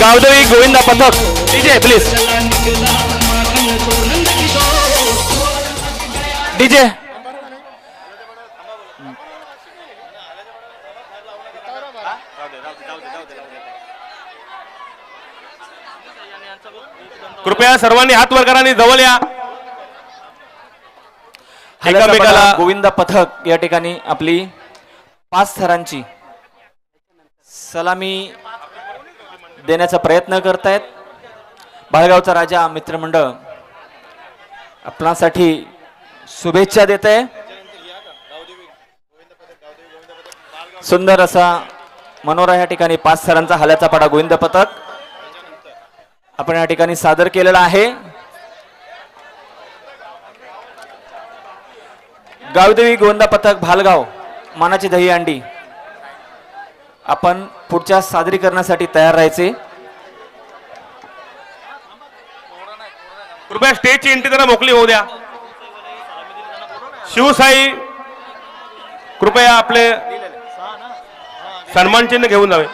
गावदेवी गोविंदा पथक. DJ please DJ कृपया सर्वांनी हात वर करा आणि जवळ या. एकामेकाला गोविंदा पथक या ठिकाणी आपली पाच थरांची सलामी देण्याचा प्रयत्न करतायत. बाळगावचा राजा मित्रमंडळ आपणासाठी शुभेच्छा देत आहे सुंदर असा मनोरा या ठिकाणी पाच सरांचा हल्याचा पाडा गोविंद पथक. आपण या ठिकाणी सादर केलेला आहे. गावदेवी गोविंदा पथक भालगाव मानाची दही अंडी. आपण पुढच्या सादरीकरणासाठी तयार राहायचे. कृपया स्टेजची एंट्री त्यांना मोकळी होऊ द्या. शिवसाई कृपया आपले सन्मान चिन्ह घेऊन जावे.